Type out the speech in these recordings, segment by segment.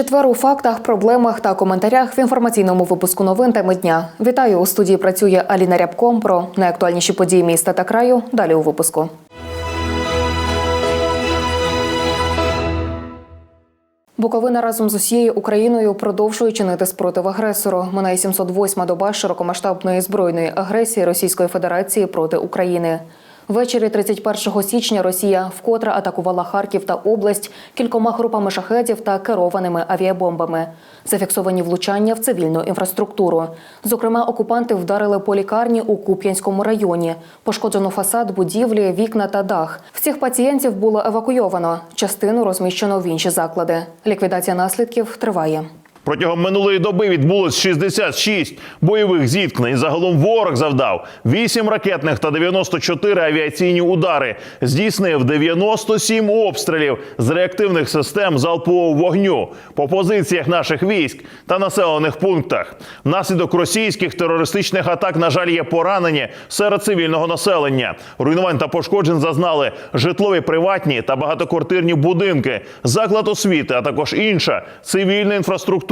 Четвер у фактах, проблемах та коментарях в інформаційному випуску новин теми дня. Вітаю у студії. Працює Аліна Рябком про найактуальніші події міста та краю. Далі у випуску. Буковина разом з усією Україною продовжує чинити спротив агресору. Минає 708 доба широкомасштабної збройної агресії Російської Федерації проти України. Ввечері 31 січня Росія вкотре атакувала Харків та область кількома групами шахедів та керованими авіабомбами. Зафіксовані влучання в цивільну інфраструктуру. Зокрема, окупанти вдарили по лікарні у Куп'янському районі. Пошкоджено фасад, будівлі, вікна та дах. Всіх пацієнтів було евакуйовано. Частину розміщено в інші заклади. Ліквідація наслідків триває. Протягом минулої доби відбулось 66 бойових зіткнень. Загалом ворог завдав 8 ракетних та 94 авіаційні удари. Здійснив 97 обстрілів з реактивних систем залпового вогню по позиціях наших військ та населених пунктах. Внаслідок російських терористичних атак, на жаль, є поранені серед цивільного населення. Руйнувань та пошкоджень зазнали житлові приватні та багатоквартирні будинки, заклад освіти, а також інша цивільна інфраструктура.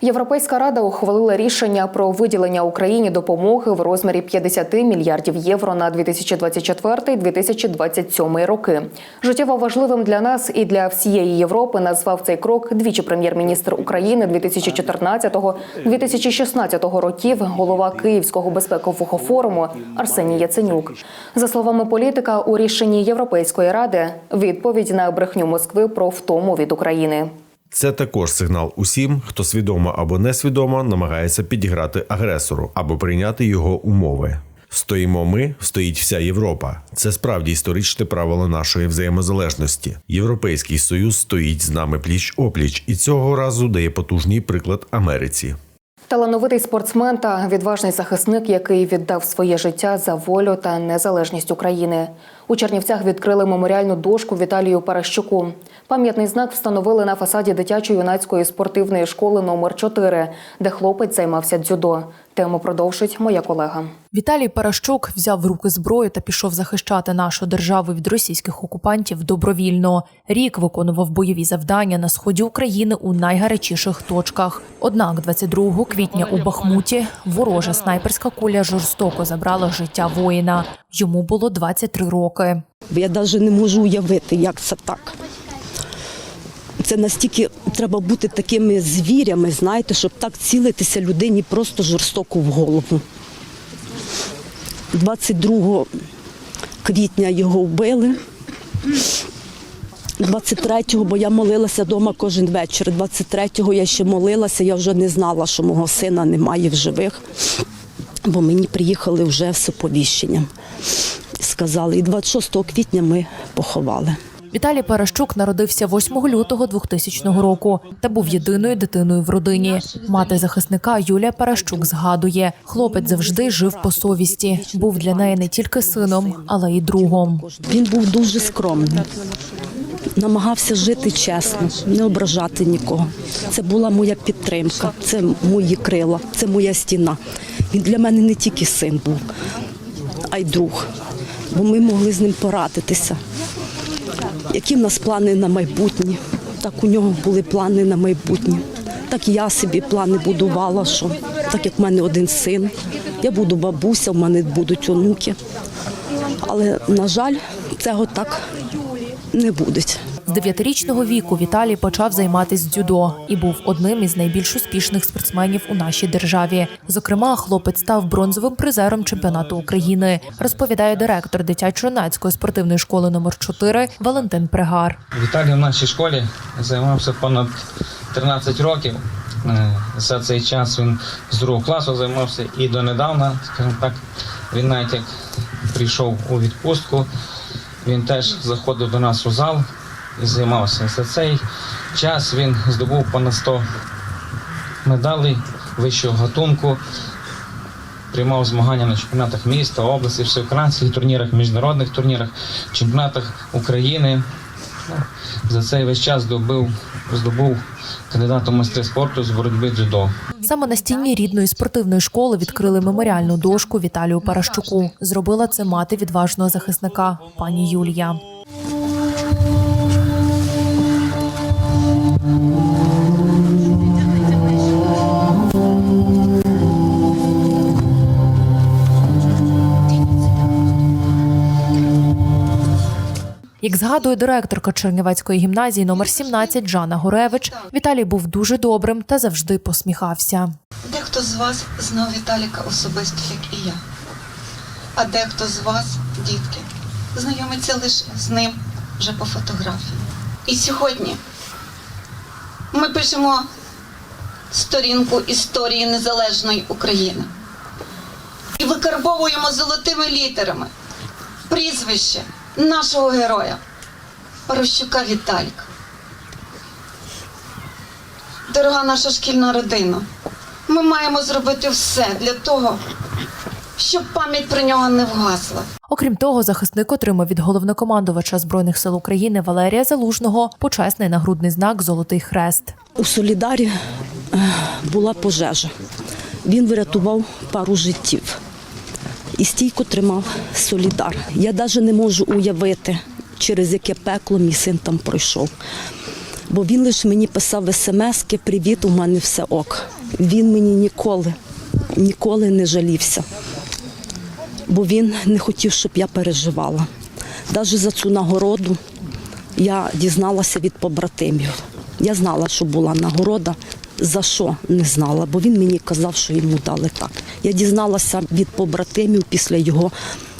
Європейська рада ухвалила рішення про виділення Україні допомоги в розмірі 50 мільярдів євро на 2024-2027 роки. Життєво важливим для нас і для всієї Європи назвав цей крок двічі прем'єр-міністр України 2014-2016 років, голова Київського безпекового форуму Арсеній Яценюк. За словами політика, у рішенні Європейської ради відповідь на брехню Москви про втому від України. Це також сигнал усім, хто свідомо або несвідомо намагається підіграти агресору або прийняти його умови. Стоїмо ми, стоїть вся Європа. Це справді історичне правило нашої взаємозалежності. Європейський союз стоїть з нами пліч опліч, і цього разу дає потужний приклад Америці. Талановитий спортсмен та відважний захисник, який віддав своє життя за волю та незалежність України. У Чернівцях відкрили меморіальну дошку Віталію Паращуку. Пам'ятний знак встановили на фасаді дитячо-юнацької спортивної школи номер 4 де хлопець займався дзюдо. Тему продовжить моя колега. Віталій Паращук взяв в руки зброю та пішов захищати нашу державу від російських окупантів добровільно. Рік виконував бойові завдання на сході України у найгарячіших точках. Однак, 22 квітня у Бахмуті ворожа снайперська куля жорстоко забрала життя воїна. Йому було 23 роки. Я навіть не можу уявити, як це так. Це настільки треба бути такими звірями, знаєте, щоб так цілитися людині просто жорстоко в голову. 22 квітня його вбили. 23-го, бо я молилася вдома кожен вечір. 23-го я ще молилася, я вже не знала, що мого сина немає в живих, бо мені приїхали вже з оповіщенням. Сказали, і 26 квітня ми поховали. Віталій Паращук народився 8 лютого 2000 року та був єдиною дитиною в родині. Мати захисника Юлія Паращук згадує, хлопець завжди жив по совісті. Був для неї не тільки сином, але й другом. Він був дуже скромний, намагався жити чесно, не ображати нікого. Це була моя підтримка, це мої крила, це моя стіна. Він для мене не тільки син був, а й друг, бо ми могли з ним порадитися. Які в нас плани на майбутнє? Так у нього були плани на майбутнє. Так і я собі плани будувала, що так як в мене один син, я буду бабуся, в мене будуть онуки. Але, на жаль, цього так не буде. З дев'ятирічного віку Віталій почав займатися дзюдо і був одним із найбільш успішних спортсменів у нашій державі. Зокрема, хлопець став бронзовим призером чемпіонату України, розповідає директор дитячо-юнацької спортивної школи номер 4 Валентин Пригар. Віталій в нашій школі займався понад 13 років. Е, За цей час він з другого класу займався і донедавна, скажімо так, він навіть як прийшов у відпустку, він теж заходив до нас у зал і займався. За цей час він здобув понад 100 медалей вищого гатунку. приймав змагання на чемпіонатах міста, області, всеукраїнських турнірах, міжнародних турнірах, чемпіонатах України. За цей весь час добив, здобув кандидатом майстри спорту з боротьби дзюдо. Саме на стіні рідної спортивної школи відкрили меморіальну дошку Віталію Паращуку. Зробила це мати відважного захисника, пані Юлія. Як згадує директорка Чернівецької гімназії номер 17 Жанна Горевич, Віталій був дуже добрим та завжди посміхався. Дехто з вас знав Віталіка особисто, як і я. А дехто з вас, дітки, знайомиться лише з ним вже по фотографії. І сьогодні ми пишемо сторінку історії незалежної України і викарбовуємо золотими літерами прізвище нашого героя Парощука Віталіка. Дорога наша шкільна родина, ми маємо зробити все для того, щоб пам'ять про нього не вгасла. Окрім того, захисник отримав від головнокомандувача збройних сил України Валерія Залужного почесний нагрудний знак Золотий хрест. У Солідарі е, була пожежа. Він врятував пару життів і стійко тримав Солідар. Я навіть не можу уявити, через яке пекло мій син там пройшов. Бо він лише мені писав смски Привіт, у мене все ок. Він мені ніколи, ніколи не жалівся, бо він не хотів, щоб я переживала. Навіть за цю нагороду я дізналася від побратимів. Я знала, що була нагорода. За що не знала, бо він мені казав, що йому дали так. Я дізналася від побратимів після його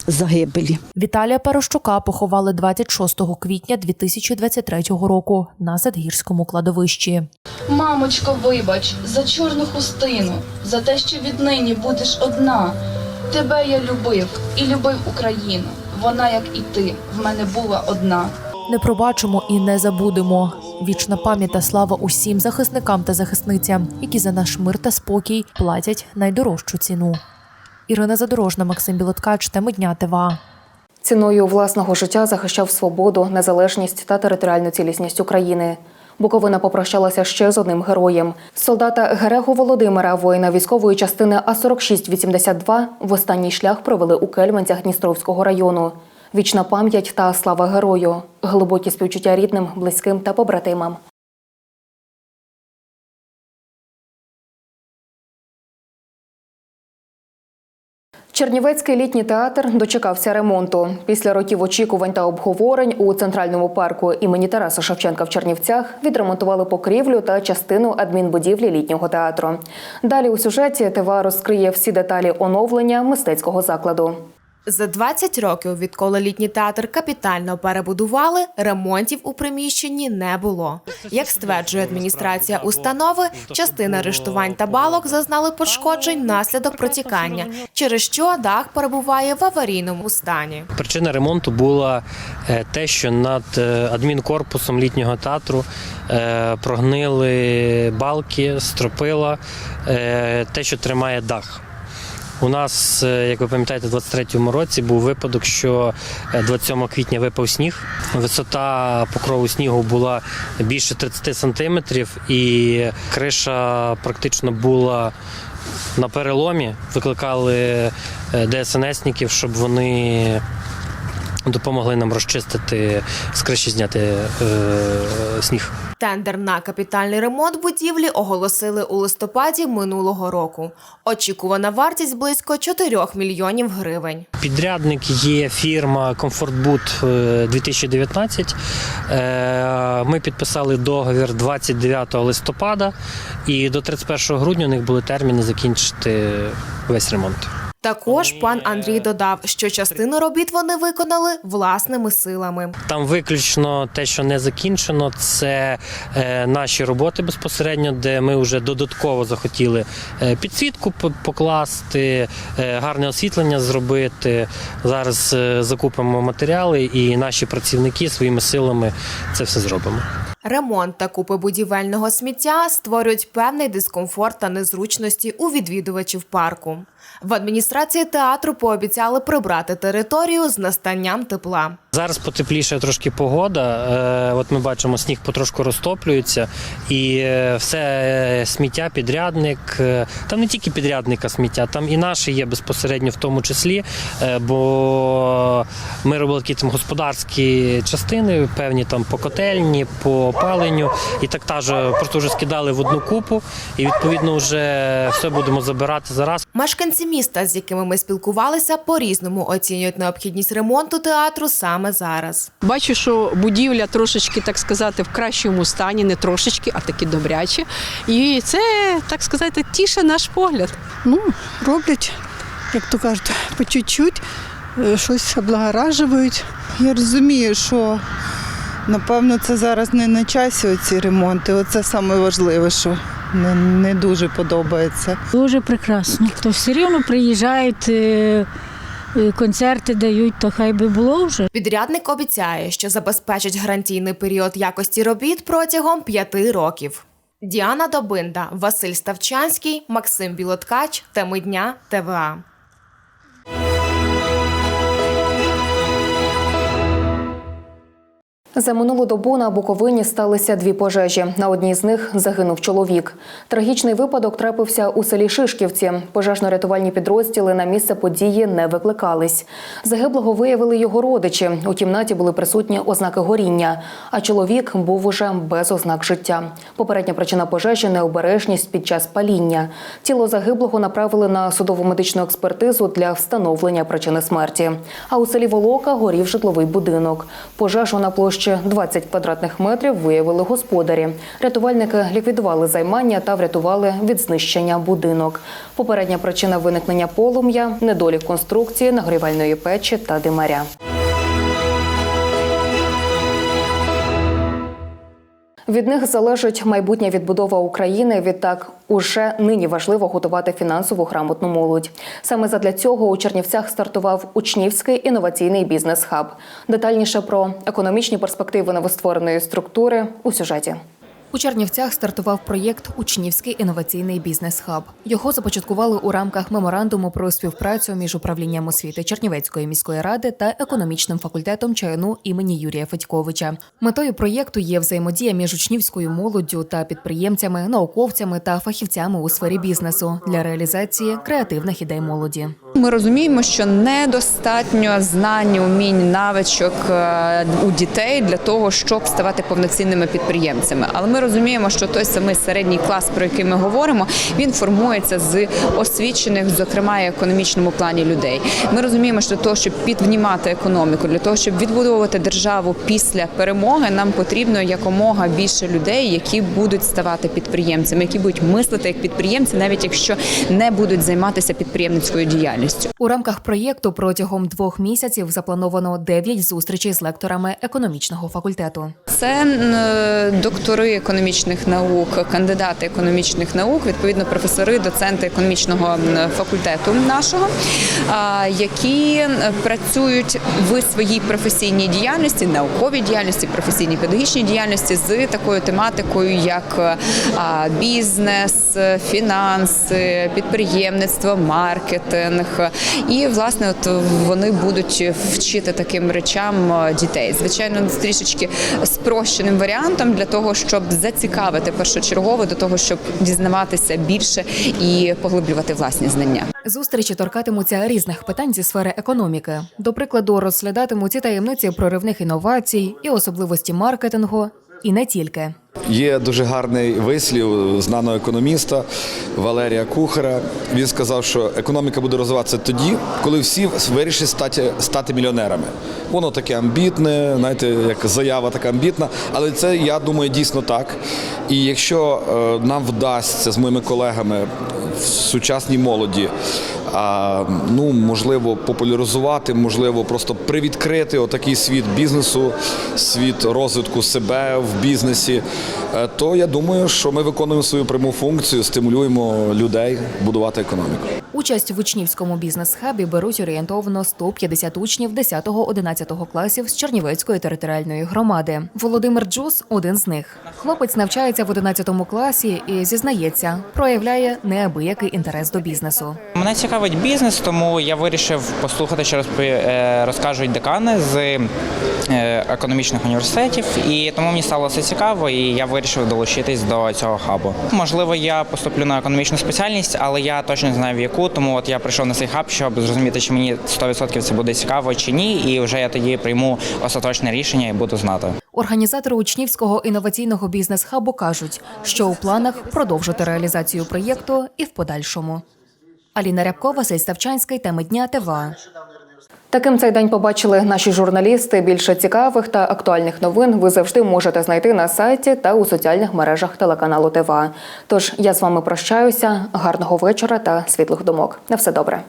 загибелі. Віталія Парощука поховали 26 квітня 2023 року на Садгірському кладовищі. Мамочко, вибач за чорну хустину, за те, що віднині будеш одна. Тебе я любив і любив Україну. Вона, як і ти, в мене була одна. Не пробачимо і не забудемо. Вічна пам'ять та слава усім захисникам та захисницям, які за наш мир та спокій платять найдорожчу ціну. Ірина Задорожна, Максим Білоткач, теми дня ТВА. Ціною власного життя захищав свободу, незалежність та територіальну цілісність України. Буковина попрощалася ще з одним героєм. Солдата Герего Володимира, воїна військової частини А 4682 в останній шлях провели у Кельменцях Дністровського району. Вічна пам'ять та слава герою, глибокі співчуття рідним, близьким та побратимам. Чернівецький літній театр дочекався ремонту. Після років очікувань та обговорень у центральному парку імені Тараса Шевченка в Чернівцях відремонтували покрівлю та частину адмінбудівлі літнього театру. Далі у сюжеті ТВА розкриє всі деталі оновлення мистецького закладу. За 20 років, відколи літній театр капітально перебудували, ремонтів у приміщенні не було. Як стверджує адміністрація установи, частина арештувань та балок зазнали пошкоджень внаслідок протікання, через що дах перебуває в аварійному стані. Причина ремонту була е, те, що над е, адмінкорпусом літнього театру е, прогнили балки, стропила, те, що тримає дах. У нас, е, як ви пам'ятаєте, у 23-му році був випадок, що е, 27 квітня випав сніг. Висота покрову снігу була більше 30 сантиметрів, і криша практично була на переломі. Викликали е, ДСНСників, щоб вони допомогли нам розчистити з криші зняти е, сніг. Тендер на капітальний ремонт будівлі оголосили у листопаді минулого року. Очікувана вартість близько 4 мільйонів гривень. Підрядник є фірма Комфортбут е, 2019. Е, Ми підписали договір 29 листопада, і до 31 грудня у них були терміни закінчити весь ремонт. Також пан Андрій додав, що частину робіт вони виконали власними силами. Там виключно те, що не закінчено, це е, наші роботи безпосередньо, де ми вже додатково захотіли е, підсвітку покласти, е, гарне освітлення зробити. Зараз е, закупимо матеріали, і наші працівники своїми силами це все зробимо. Ремонт та купи будівельного сміття створюють певний дискомфорт та незручності у відвідувачів парку. В адміністрації адміністрації театру пообіцяли прибрати територію з настанням тепла. Зараз потепліше трошки погода. Е, От ми бачимо, сніг потрошку розтоплюється, і е, все е, сміття, підрядник. Там не тільки підрядника сміття, там і наші є безпосередньо в тому числі. Бо ми робили такі там господарські частини, певні там по котельні, по опаленню. І так теж просто вже скидали в одну купу, і відповідно вже все будемо забирати зараз. Мешканці міста, з якими ми спілкувалися, по-різному оцінюють необхідність ремонту театру саме зараз. Бачу, що будівля трошечки, так сказати, в кращому стані, не трошечки, а таки добряче. І це, так сказати, тіше наш погляд. Ну, роблять, як то кажуть, по чуть-чуть, е, щось облагоражують. Я розумію, що напевно це зараз не на часі оці ремонти. Оце саме важливе, що не, не дуже подобається. Дуже прекрасно. То все рівно приїжджають, е, концерти дають, то хай би було вже. Підрядник обіцяє, що забезпечить гарантійний період якості робіт протягом п'яти років. Діана Добинда, Василь Ставчанський, Максим Білоткач, Теми дня ТВА. За минулу добу на Буковині сталися дві пожежі. На одній з них загинув чоловік. Трагічний випадок трапився у селі Шишківці. Пожежно-рятувальні підрозділи на місце події не викликались. Загиблого виявили його родичі. У кімнаті були присутні ознаки горіння, а чоловік був уже без ознак життя. Попередня причина пожежі необережність під час паління. Тіло загиблого направили на судово медичну експертизу для встановлення причини смерті. А у селі Волока горів житловий будинок. Пожежу на площі 20 квадратних метрів виявили господарі. Рятувальники ліквідували займання та врятували від знищення будинок. Попередня причина виникнення полум'я недолік конструкції, нагрівальної печі та димаря. Від них залежить майбутня відбудова України. Відтак, уже нині важливо готувати фінансову грамотну молодь. Саме задля цього у Чернівцях стартував учнівський інноваційний бізнес-хаб. Детальніше про економічні перспективи новоствореної структури у сюжеті. У Чернівцях стартував проєкт Учнівський інноваційний бізнес-хаб. Його започаткували у рамках меморандуму про співпрацю між управлінням освіти Чернівецької міської ради та економічним факультетом ЧНУ імені Юрія Федьковича. Метою проєкту є взаємодія між учнівською молоддю та підприємцями, науковцями та фахівцями у сфері бізнесу для реалізації креативних ідей молоді. Ми розуміємо, що недостатньо знань, умінь, навичок е, у дітей для того, щоб ставати повноцінними підприємцями. Але ми розуміємо, що той самий середній клас, про який ми говоримо, він формується з освічених, зокрема і економічному плані людей. Ми розуміємо, що для того, щоб піднімати економіку, для того, щоб відбудовувати державу після перемоги, нам потрібно якомога більше людей, які будуть ставати підприємцями, які будуть мислити як підприємці, навіть якщо не будуть займатися підприємницькою діяльністю. У рамках проєкту протягом двох місяців заплановано дев'ять зустрічей з лекторами економічного факультету. Це доктори економічних наук, кандидати економічних наук, відповідно професори, доценти економічного факультету нашого, які працюють в своїй професійній діяльності, науковій діяльності, професійній педагогічній діяльності з такою тематикою, як бізнес, фінанси, підприємництво, маркетинг. І власне, от вони будуть вчити таким речам е, дітей. Звичайно, з трішечки спрощеним варіантом для того, щоб зацікавити першочергово до того, щоб дізнаватися більше і поглиблювати власні знання. Зустрічі торкатимуться різних питань зі сфери економіки. До прикладу, розглядатимуть і таємниці проривних інновацій, і особливості маркетингу, і не тільки. Є дуже гарний вислів знаного економіста Валерія Кухара. Він сказав, що економіка буде розвиватися тоді, коли всі вирішать стати, стати мільйонерами. Воно таке амбітне, знаєте, як заява така амбітна, але це я думаю дійсно так. І якщо е, нам вдасться з моїми колегами в сучасній молоді. А, ну, можливо, популяризувати, можливо, просто привідкрити отакий світ бізнесу, світ розвитку себе в бізнесі, е, то я думаю, що ми виконуємо свою пряму функцію, стимулюємо людей будувати економіку. Участь в учнівському бізнес-хабі беруть орієнтовно 150 учнів 10-11 класів з Чернівецької територіальної громади. Володимир Джус один з них. Хлопець навчається в 11 класі і зізнається, проявляє неабиякий інтерес до бізнесу. Мене цікавить бізнес, тому я вирішив послухати, що е, розкажуть декани з е, економічних університетів, і тому мені стало це цікаво, і я вирішив долучитись до цього хабу. Можливо, я поступлю на економічну спеціальність, але я точно знаю в яку, тому от я прийшов на цей хаб, щоб зрозуміти, чи мені 100% це буде цікаво чи ні, і вже я тоді прийму остаточне рішення і буду знати. Організатори учнівського інноваційного бізнес-хабу кажуть, що у планах продовжити реалізацію проєкту і в подальшому. Аліна Рябкова, Василь Ставчанський, теми дня ТВА. Таким цей день побачили наші журналісти. Більше цікавих та актуальних новин ви завжди можете знайти на сайті та у соціальних мережах телеканалу ТВА. Тож я з вами прощаюся. Гарного вечора та світлих думок. На все добре.